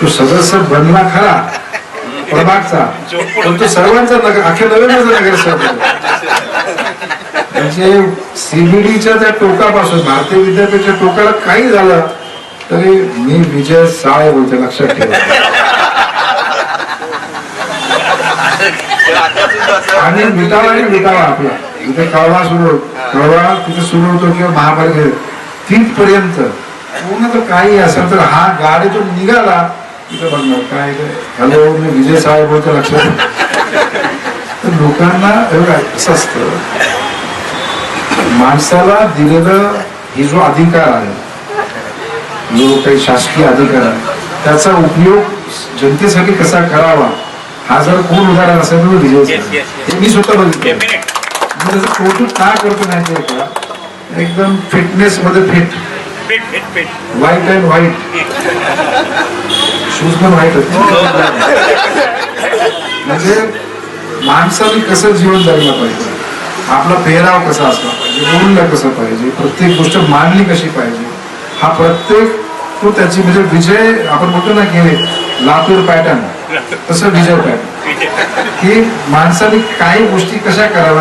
तू सदस्य बनला खरा प्रभागचा पण तो सर्वांचा नगर अख्या नव्याचा नगरसेवक म्हणजे सीबीडीच्या त्या टोकापासून भारतीय विद्यापीठच्या टोकाला काही झालं तरी मी विजय साळे बोलते लक्षात ठेवा. आणि विटावा आणि विटावा आपला. इथे कळवा सुरू कळवा तिथे सुरू होतो किंवा महापालिका तिथपर्यंत पूर्ण तर काही असेल तर हा गाडीतून निघाला. काय हॅलो मी विजय साहेब बोलतो लक्षात लोकांना एवढं असं असतं माणसाला दिलेलं ही जो अधिकार आहे जो काही शासकीय अधिकार आहे त्याचा उपयोग जनतेसाठी कसा करावा हा जर कोण उदाहरण असेल तर विजय. हे मी स्वतः बघितलं. त्याचं कौतुक का करतो माहितीये का एकदम फिटनेस मध्ये fit. White and white shoes पण व्हाईट म्हणजे माणसाने कसं जीवन जगलं पाहिजे? आपला पेहराव कसा असला पाहिजे? बोलणं कसं पाहिजे? प्रत्येक गोष्ट मांडली कशी पाहिजे? हा प्रत्येक तो त्याची म्हणजे विजय आपण म्हणतो ना की लातूर पॅटर्न तसं विजय पॅटर्न. की माणसाने काही गोष्टी कशा कराव्या?